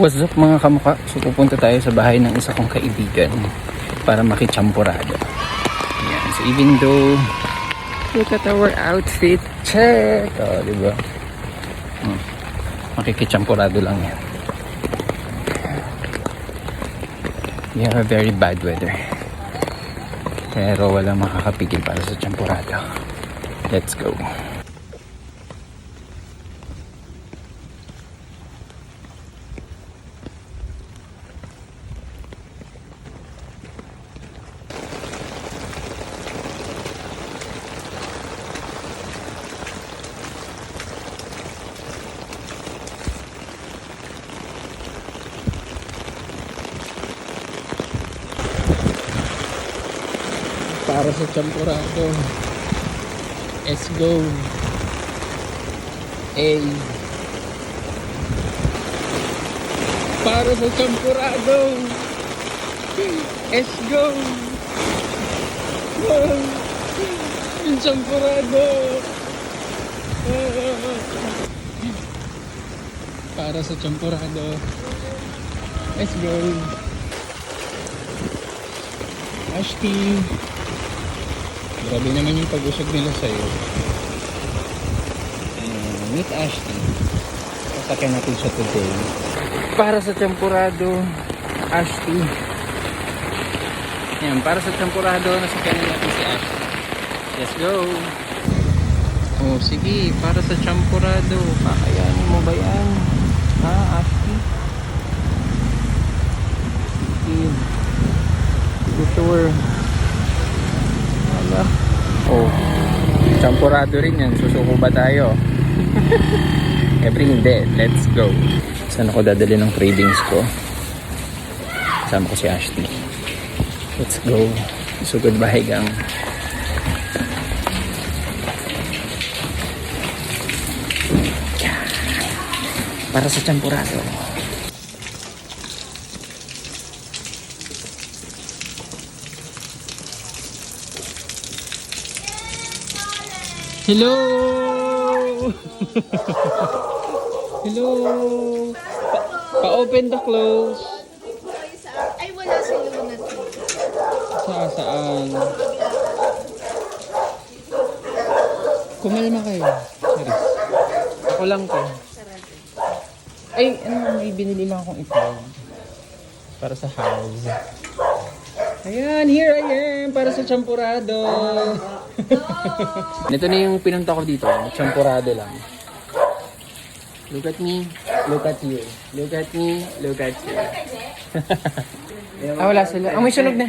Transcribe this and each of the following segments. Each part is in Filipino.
What's up mga kamukha? So pupunta tayo sa bahay ng isa kong kaibigan para makichampurado. Yan. So even though look at our outfit. Check! Oh, di ba? Hmm. Makikichampurado lang yan. We have a very bad weather. Pero walang makakapigil para sa champurado. Let's go. Para sa champurado. Let's go. A. Para sa champurado. Let's go. Wow. Yung champurado. Para sa champurado. Let's go. Ashti. Grabe naman yung pag-usog nila sa'yo. Uh, meet Ashton. Sasakyan natin siya today. Para sa tempurado, Ashton. Yan, para sa tempurado, nasakyan na natin si Ashton. Let's go! Oh, sige, para sa champurado, kakayanin mo ba yan? Ha, Ashton? Sige, sure. Wala. Oh. Champurado rin yan. Susuko ba tayo? Every hindi. Let's go. Saan ako dadali ng cravings ko? Kasama ko si Ashley. Let's go. Sugod bahay gang. Para sa champurado. Hello! Hello! Pa- Pa-open the close. Ay, wala si Luna. Sa saan? Kumalma kayo. Sorry. Ako lang to. Ay, ano, may binili lang akong itlog. Para sa house. Ayan, here I am para sa champurado. Ito na yung pinunta ko dito. Champurado lang. Look at me. Look at you. Look at me. Look at you. ah, wala sila. Oh, may sunog na.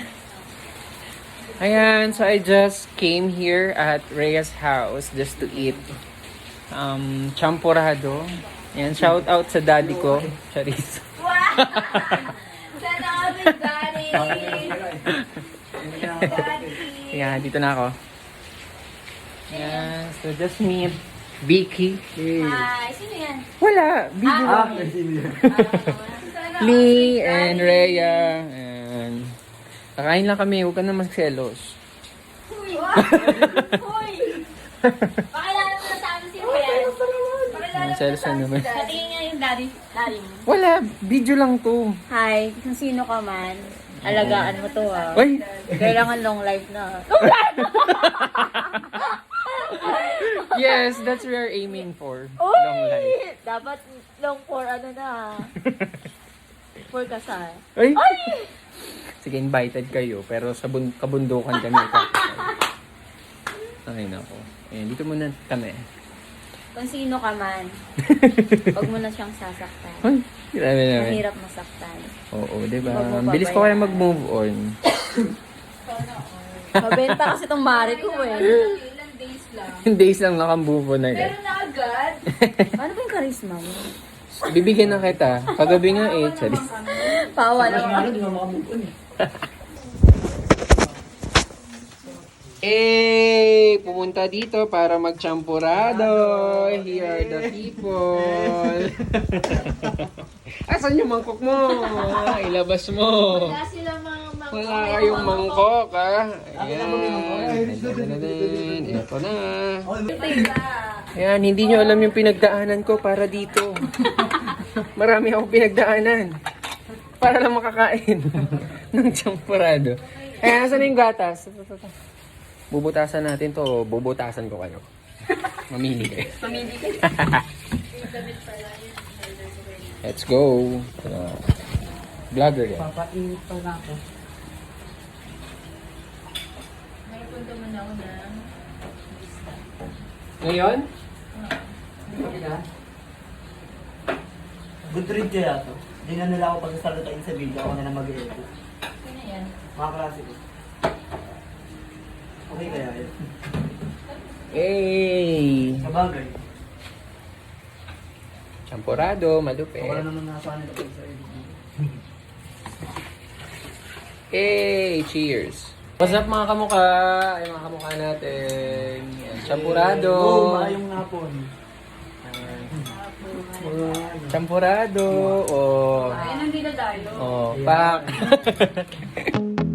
Ayan, so I just came here at Rhea's house just to eat um, champurado. Ayan, shout out sa daddy ko, Charis. Sana all the daddy. Ayan, dito na ako. Ayan, so just meet Vicky. Hi, sino yan? Wala, video lang. Sana Lee and Rhea. And kakain lang kami, huwag ka na magselos. Huy! Huy! Pakilala mo na sa amin sino yan. Pakilala mo na Selos sa na naman. daddy. Patingin nga yung daddy. Daddy mo. Wala, video lang to. Hi, kung sino ka man, alagaan mo to ah. Uy, Kailangan long life na. yes, that's what we're aiming for. Long life. Uy! Dapat long for ano na. For kasal. Ay! Sige, invited kayo, pero sa bun- kabundukan kami. Ay, nako. Ayan, dito muna kami. Kung sino ka man, huwag mo na siyang sasaktan. Ay, grabe naman. Mahirap masaktan. Oo, di ba? Mo Bilis ko kaya mag-move on. Mabenta kasi tong mari ko eh. Ilang days lang. Days lang nakamove on agad. Pero na agad. Ano ba yung charisma mo? Bibigyan na kita. Kagabi nga eh, Charis. Pawa na. Eh, pumunta dito para magchampurado. Here are the people. Asan yung mangkok mo? Ah, Ilabas mo. Wala sila mga mga Wala kayong mangkok, ha? Ayan. Ito na. Ayan, hindi nyo alam yung pinagdaanan ko para dito. Marami ako pinagdaanan. Para lang makakain ng champurado. Eh, nasa na yung gatas? Bubutasan natin to. Bubutasan ko kayo. Mamili kayo. Pamili ka. Let's go. Uh, vlogger yan. Papainit pa na ako. May punto mo na ako na. Ngayon? Good read kaya to. Hindi na nila ako pagsasalutain sa video. Ako na lang mag-edit. Ano yan? Mga klase ko. Okay kaya yun? Hey! Sa bagay. Champurado, malupit. Na naman nasanay ito sa. Hey! Cheers! What's up mga kamukha? Ay mga kamukha natin. Champurado. Oo, maayong hapon. Champurado. Oh. Ayun, nandito tayo. Oh, pak.